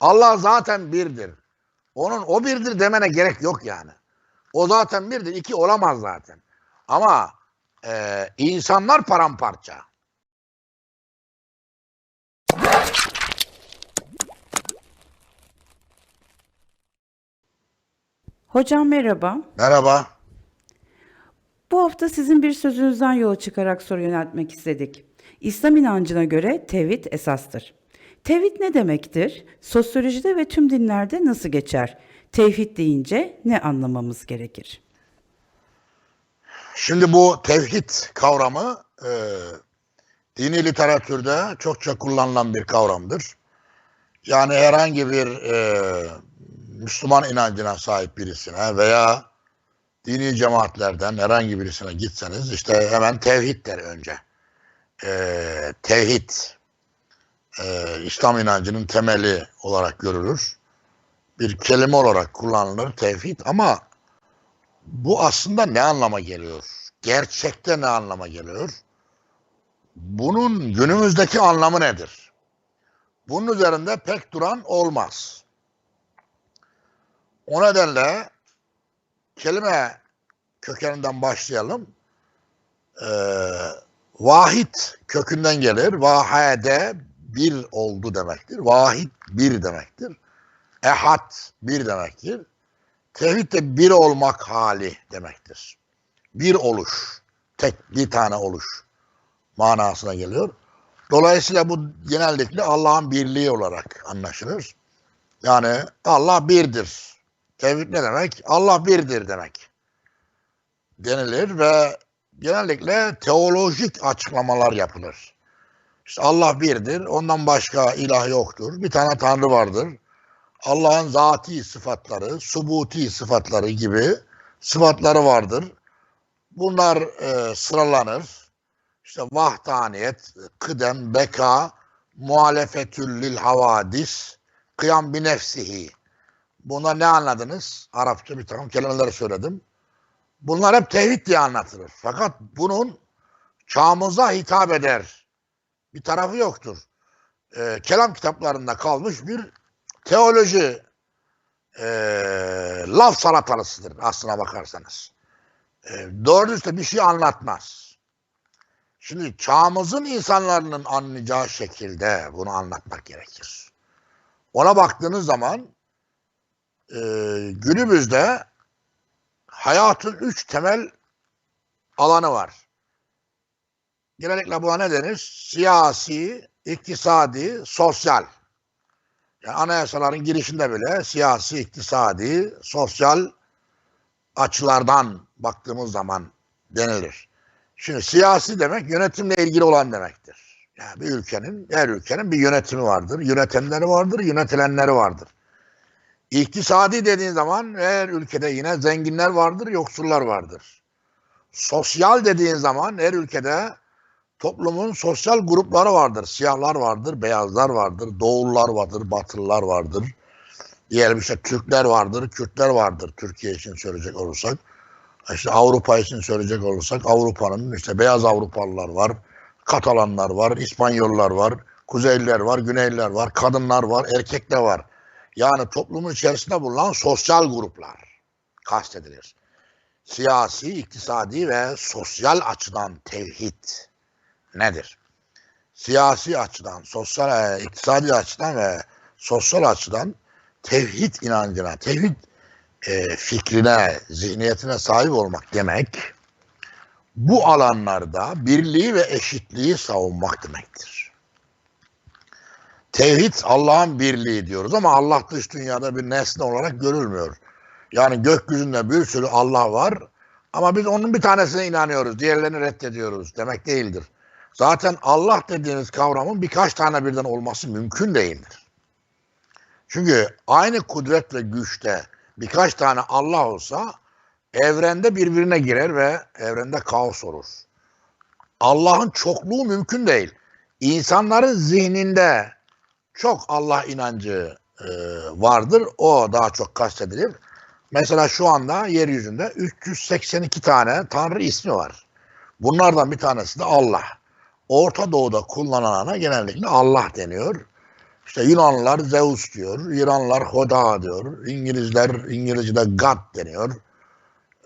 Allah zaten birdir. Onun o birdir demene gerek yok yani. O zaten birdir. iki olamaz zaten. Ama e, insanlar paramparça. Hocam merhaba. Merhaba. Bu hafta sizin bir sözünüzden yola çıkarak soru yöneltmek istedik. İslam inancına göre tevhid esastır. Tevhid ne demektir? Sosyolojide ve tüm dinlerde nasıl geçer? Tevhid deyince ne anlamamız gerekir? Şimdi bu tevhid kavramı e, dini literatürde çokça kullanılan bir kavramdır. Yani herhangi bir e, Müslüman inancına sahip birisine veya dini cemaatlerden herhangi birisine gitseniz işte hemen tevhid der önce. E, tevhid e, İslam inancının temeli olarak görülür. Bir kelime olarak kullanılır tevhid ama bu aslında ne anlama geliyor? Gerçekte ne anlama geliyor? Bunun günümüzdeki anlamı nedir? Bunun üzerinde pek duran olmaz. O nedenle kelime kökeninden başlayalım. Ee, vahid kökünden gelir. Vahede bir oldu demektir. Vahid bir demektir. Ehad bir demektir. Tevhid de bir olmak hali demektir. Bir oluş, tek bir tane oluş manasına geliyor. Dolayısıyla bu genellikle Allah'ın birliği olarak anlaşılır. Yani Allah birdir. Tevhid ne demek? Allah birdir demek. Denilir ve genellikle teolojik açıklamalar yapılır. İşte Allah birdir, ondan başka ilah yoktur. Bir tane Tanrı vardır. Allah'ın zati sıfatları, subuti sıfatları gibi sıfatları vardır. Bunlar e, sıralanır. İşte vahdaniyet, kıdem, beka, muhalefetül lil havadis, kıyam bi nefsihi. Buna ne anladınız? Arapça bir takım kelimeleri söyledim. Bunlar hep tevhid diye anlatılır. Fakat bunun çağımıza hitap eder. Bir tarafı yoktur. E, kelam kitaplarında kalmış bir teoloji e, laf salatalısıdır aslına bakarsanız. E, doğru düzgün bir şey anlatmaz. Şimdi çağımızın insanların anlayacağı şekilde bunu anlatmak gerekir. Ona baktığınız zaman e, günümüzde hayatın üç temel alanı var. Genellikle buna ne denir? Siyasi, iktisadi, sosyal. Yani anayasaların girişinde bile siyasi, iktisadi, sosyal açılardan baktığımız zaman denilir. Şimdi siyasi demek yönetimle ilgili olan demektir. Yani bir ülkenin, her ülkenin bir yönetimi vardır. Yönetenleri vardır, yönetilenleri vardır. İktisadi dediğin zaman her ülkede yine zenginler vardır, yoksullar vardır. Sosyal dediğin zaman her ülkede toplumun sosyal grupları vardır. Siyahlar vardır, beyazlar vardır, doğullar vardır, batılılar vardır. Diyelim işte Türkler vardır, Kürtler vardır Türkiye için söyleyecek olursak. İşte Avrupa için söyleyecek olursak Avrupa'nın işte beyaz Avrupalılar var, Katalanlar var, İspanyollar var, Kuzeyliler var, Güneyliler var, kadınlar var, erkekler var. Yani toplumun içerisinde bulunan sosyal gruplar kastedilir. Siyasi, iktisadi ve sosyal açıdan tevhid nedir? Siyasi açıdan, sosyal, e, iktisadi açıdan ve sosyal açıdan tevhid inancına, tevhid e, fikrine, zihniyetine sahip olmak demek, bu alanlarda birliği ve eşitliği savunmak demektir. Tevhid Allah'ın birliği diyoruz ama Allah dış dünyada bir nesne olarak görülmüyor. Yani gökyüzünde bir sürü Allah var ama biz onun bir tanesine inanıyoruz, diğerlerini reddediyoruz demek değildir. Zaten Allah dediğiniz kavramın birkaç tane birden olması mümkün değildir. Çünkü aynı kudret ve güçte birkaç tane Allah olsa evrende birbirine girer ve evrende kaos olur. Allah'ın çokluğu mümkün değil. İnsanların zihninde çok Allah inancı e, vardır. O daha çok kastedilir. Mesela şu anda yeryüzünde 382 tane Tanrı ismi var. Bunlardan bir tanesi de Allah. Orta Doğu'da kullanılana genellikle Allah deniyor. İşte Yunanlılar Zeus diyor, İranlılar Hoda diyor, İngilizler İngilizce'de God deniyor.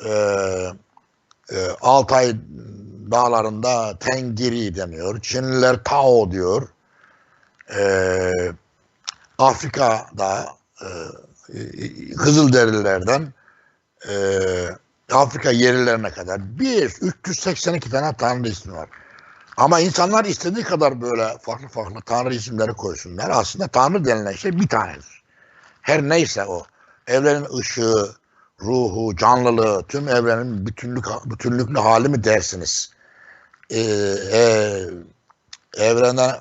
Ee, e, Altay dağlarında Tengiri deniyor. Çinliler Tao diyor. Ee, Afrika'da e, Kızılderililerden e, Afrika yerlilerine kadar bir 382 tane tanrı ismi var. Ama insanlar istediği kadar böyle farklı farklı tanrı isimleri koysunlar. Aslında tanrı denilen şey bir tanedir. Her neyse o. Evrenin ışığı, ruhu, canlılığı, tüm evrenin bütünlük, bütünlüklü hali mi dersiniz? Ee, e, evrene,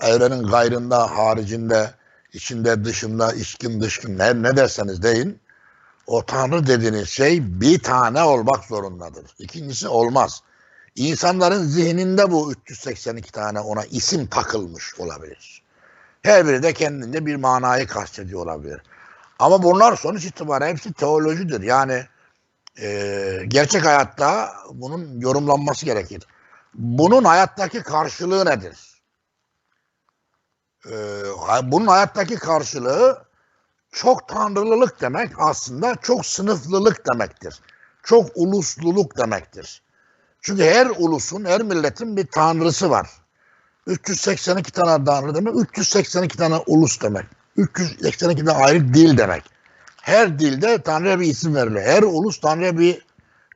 evrenin gayrında, haricinde, içinde, dışında, içkin, dışkın ne, ne derseniz deyin. O tanrı dediğiniz şey bir tane olmak zorundadır. İkincisi olmaz. İnsanların zihninde bu 382 tane ona isim takılmış olabilir. Her biri de kendince bir manayı kastediyor olabilir. Ama bunlar sonuç itibariyle hepsi teolojidir. Yani e, gerçek hayatta bunun yorumlanması gerekir. Bunun hayattaki karşılığı nedir? E, bunun hayattaki karşılığı çok tanrılılık demek aslında çok sınıflılık demektir. Çok ulusluluk demektir. Çünkü her ulusun, her milletin bir tanrısı var. 382 tane tanrı demek, 382 tane ulus demek. 382 tane ayrı dil demek. Her dilde Tanrı'ya bir isim veriliyor. Her ulus Tanrı'ya bir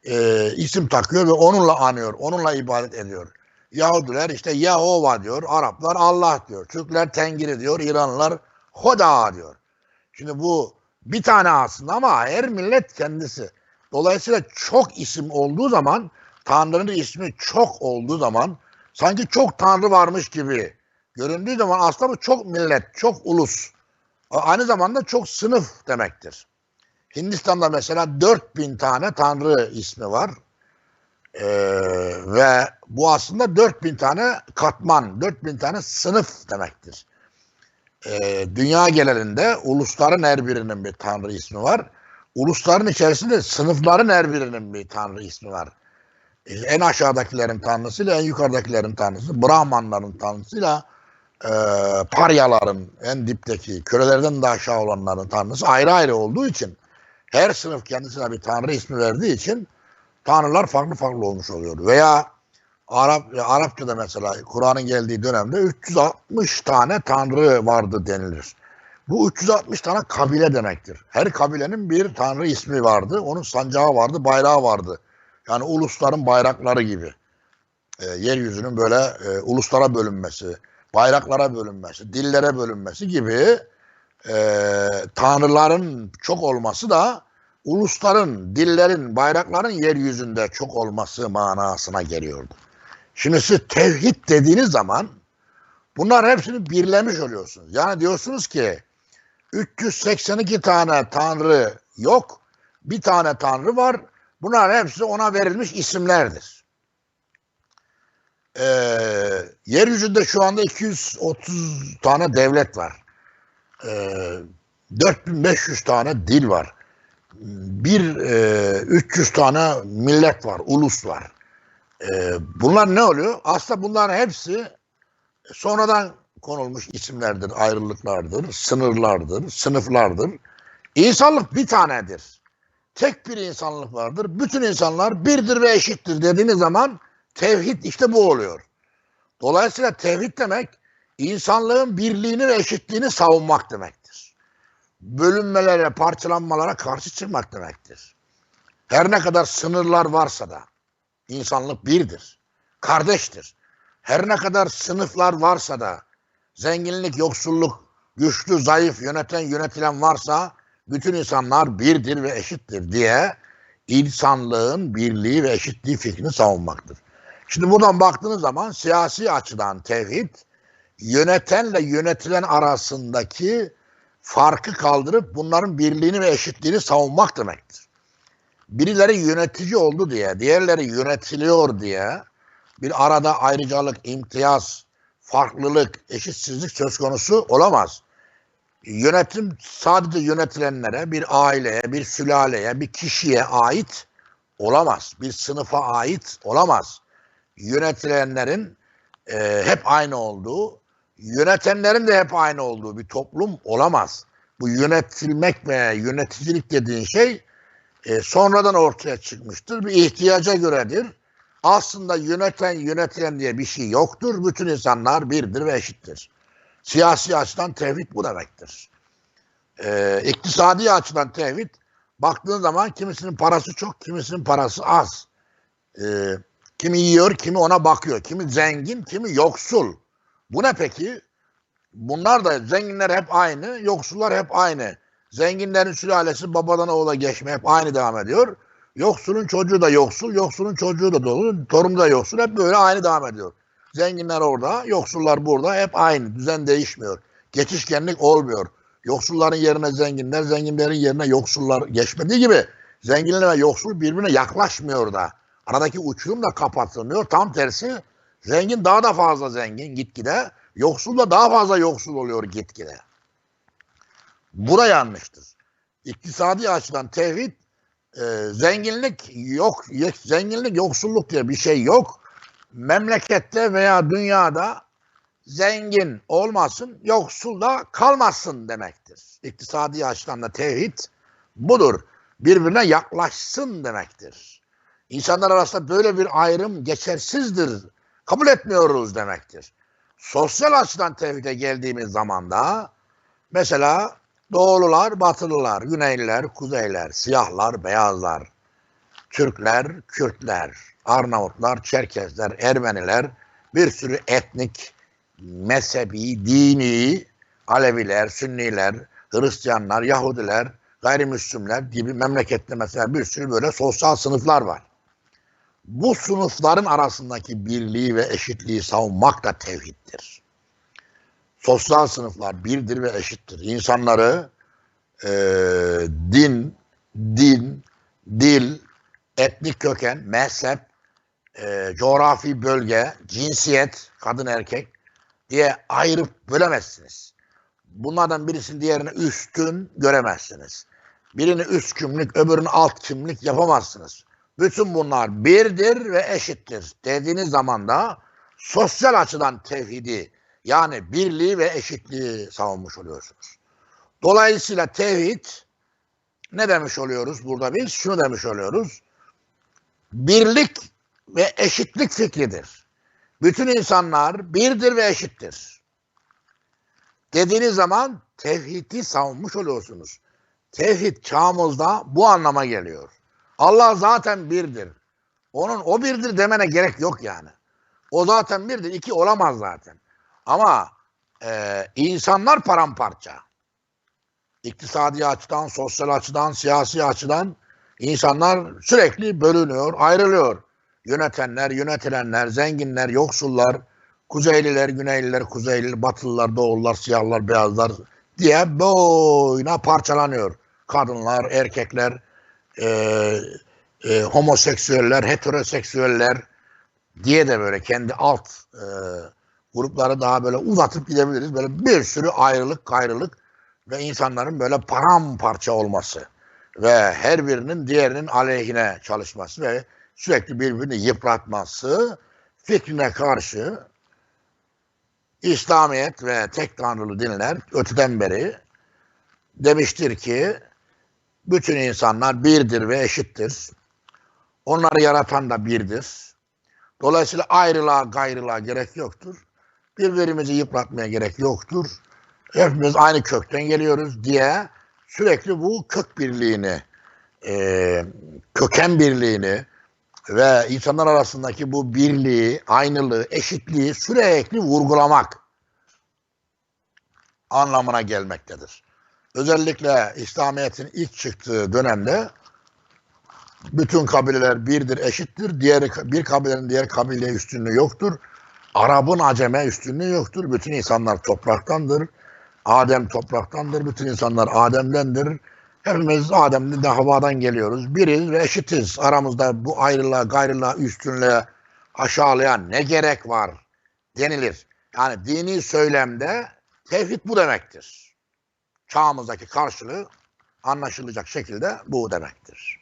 e, isim takıyor ve onunla anıyor, onunla ibadet ediyor. Yahudiler işte Yahova diyor, Araplar Allah diyor, Türkler Tengiri diyor, İranlılar Hoda diyor. Şimdi bu bir tane aslında ama her millet kendisi. Dolayısıyla çok isim olduğu zaman Tanrı'nın ismi çok olduğu zaman sanki çok Tanrı varmış gibi göründüğü zaman aslında bu çok millet, çok ulus. Aynı zamanda çok sınıf demektir. Hindistan'da mesela 4000 tane Tanrı ismi var. Ee, ve bu aslında 4000 tane katman, 4000 tane sınıf demektir. Ee, dünya genelinde ulusların her birinin bir Tanrı ismi var. Ulusların içerisinde sınıfların her birinin bir Tanrı ismi var en aşağıdakilerin tanrısıyla en yukarıdakilerin tanrısı, Brahmanların tanrısıyla e, paryaların en dipteki kölelerden de aşağı olanların tanrısı ayrı ayrı olduğu için her sınıf kendisine bir tanrı ismi verdiği için tanrılar farklı farklı olmuş oluyor. Veya Arap Arapçada mesela Kur'an'ın geldiği dönemde 360 tane tanrı vardı denilir. Bu 360 tane kabile demektir. Her kabilenin bir tanrı ismi vardı. Onun sancağı vardı, bayrağı vardı. Yani ulusların bayrakları gibi. E, yeryüzünün böyle e, uluslara bölünmesi, bayraklara bölünmesi, dillere bölünmesi gibi e, tanrıların çok olması da ulusların, dillerin, bayrakların yeryüzünde çok olması manasına geliyordu. Şimdi siz tevhid dediğiniz zaman bunlar hepsini birlemiş oluyorsunuz. Yani diyorsunuz ki 382 tane tanrı yok, bir tane tanrı var Bunlar hepsi ona verilmiş isimlerdir. Ee, yeryüzünde şu anda 230 tane devlet var. Ee, 4500 tane dil var. Bir e, 300 tane millet var, ulus var. Ee, bunlar ne oluyor? Aslında bunların hepsi sonradan konulmuş isimlerdir, ayrılıklardır, sınırlardır, sınıflardır. İnsanlık bir tanedir tek bir insanlık vardır. Bütün insanlar birdir ve eşittir dediğiniz zaman tevhid işte bu oluyor. Dolayısıyla tevhid demek insanlığın birliğini ve eşitliğini savunmak demektir. Bölünmelere, parçalanmalara karşı çıkmak demektir. Her ne kadar sınırlar varsa da insanlık birdir, kardeştir. Her ne kadar sınıflar varsa da zenginlik, yoksulluk, güçlü, zayıf, yöneten, yönetilen varsa bütün insanlar birdir ve eşittir diye insanlığın birliği ve eşitliği fikrini savunmaktır. Şimdi buradan baktığınız zaman siyasi açıdan tevhid yönetenle yönetilen arasındaki farkı kaldırıp bunların birliğini ve eşitliğini savunmak demektir. Birileri yönetici oldu diye, diğerleri yönetiliyor diye bir arada ayrıcalık, imtiyaz, farklılık, eşitsizlik söz konusu olamaz yönetim sadece yönetilenlere, bir aileye, bir sülaleye, bir kişiye ait olamaz. Bir sınıfa ait olamaz. Yönetilenlerin e, hep aynı olduğu, yönetenlerin de hep aynı olduğu bir toplum olamaz. Bu yönetilmek ve yöneticilik dediğin şey e, sonradan ortaya çıkmıştır. Bir ihtiyaca göredir. Aslında yöneten, yönetilen diye bir şey yoktur. Bütün insanlar birdir ve eşittir. Siyasi açıdan tevhid bu demektir. E, iktisadi açıdan tevhid baktığın zaman kimisinin parası çok, kimisinin parası az. E, kimi yiyor, kimi ona bakıyor. Kimi zengin, kimi yoksul. Bu ne peki? Bunlar da zenginler hep aynı, yoksullar hep aynı. Zenginlerin sülalesi babadan oğula geçme hep aynı devam ediyor. Yoksulun çocuğu da yoksul, yoksulun çocuğu da dolu, torunu da yoksul. Hep böyle aynı devam ediyor. Zenginler orada, yoksullar burada hep aynı. Düzen değişmiyor. Geçişkenlik olmuyor. Yoksulların yerine zenginler, zenginlerin yerine yoksullar geçmediği gibi zenginler ve yoksul birbirine yaklaşmıyor da. Aradaki uçurum da kapatılmıyor. Tam tersi zengin daha da fazla zengin gitgide. Yoksul da daha fazla yoksul oluyor gitgide. Bu da yanlıştır. İktisadi açıdan tevhid e, zenginlik yok, zenginlik yoksulluk diye bir şey yok. Memlekette veya dünyada zengin olmasın, yoksul da kalmasın demektir. İktisadi açıdan da tevhid budur. Birbirine yaklaşsın demektir. İnsanlar arasında böyle bir ayrım geçersizdir. Kabul etmiyoruz demektir. Sosyal açıdan tevhide geldiğimiz zaman da mesela doğulular, batılılar, güneyliler, kuzeyler, siyahlar, beyazlar, Türkler, Kürtler, Arnavutlar, Çerkezler, Ermeniler, bir sürü etnik, mezhebi, dini, Aleviler, Sünniler, Hristiyanlar, Yahudiler, gayrimüslimler gibi memlekette mesela bir sürü böyle sosyal sınıflar var. Bu sınıfların arasındaki birliği ve eşitliği savunmak da tevhiddir. Sosyal sınıflar birdir ve eşittir. İnsanları eee, din, din, dil, etnik köken, mezhep, eee, coğrafi bölge, cinsiyet, kadın erkek diye ayırıp bölemezsiniz. Bunlardan birisini diğerine üstün göremezsiniz. Birini üst kimlik, öbürünü alt kimlik yapamazsınız. Bütün bunlar birdir ve eşittir dediğiniz zaman da sosyal açıdan tevhidi yani birliği ve eşitliği savunmuş oluyorsunuz. Dolayısıyla tevhid ne demiş oluyoruz burada biz? Şunu demiş oluyoruz. Birlik ve eşitlik fikridir. Bütün insanlar birdir ve eşittir. Dediğiniz zaman tevhidi savunmuş oluyorsunuz. Tevhid çağımızda bu anlama geliyor. Allah zaten birdir. Onun o birdir demene gerek yok yani. O zaten birdir. iki olamaz zaten. Ama e, insanlar paramparça. İktisadi açıdan, sosyal açıdan, siyasi açıdan insanlar sürekli bölünüyor, ayrılıyor. Yönetenler, yönetilenler, zenginler, yoksullar, kuzeyliler, güneyliler, kuzeyliler, batılılar, doğullar, siyahlar, beyazlar diye boyuna parçalanıyor. Kadınlar, erkekler, e, e, homoseksüeller, heteroseksüeller diye de böyle kendi alt e, grupları daha böyle uzatıp gidebiliriz. Böyle bir sürü ayrılık, gayrılık ve insanların böyle paramparça olması ve her birinin diğerinin aleyhine çalışması ve sürekli birbirini yıpratması fikrine karşı İslamiyet ve tek tanrılı dinler öteden beri demiştir ki bütün insanlar birdir ve eşittir. Onları yaratan da birdir. Dolayısıyla ayrılığa gayrılığa gerek yoktur. Birbirimizi yıpratmaya gerek yoktur. Hepimiz aynı kökten geliyoruz diye sürekli bu kök birliğini, e, köken birliğini ve insanlar arasındaki bu birliği, aynılığı, eşitliği sürekli vurgulamak anlamına gelmektedir. Özellikle İslamiyet'in ilk çıktığı dönemde bütün kabileler birdir, eşittir. Diğer bir kabilenin diğer kabileye üstünlüğü yoktur. Arap'ın aceme üstünlüğü yoktur. Bütün insanlar topraktandır. Adem topraktandır. Bütün insanlar Adem'dendir. Hepimiz Adem'den de havadan geliyoruz. Biriz ve eşitiz. Aramızda bu ayrılığa, gayrılığa, üstünlüğe aşağılayan ne gerek var denilir. Yani dini söylemde tevhid bu demektir. Çağımızdaki karşılığı anlaşılacak şekilde bu demektir.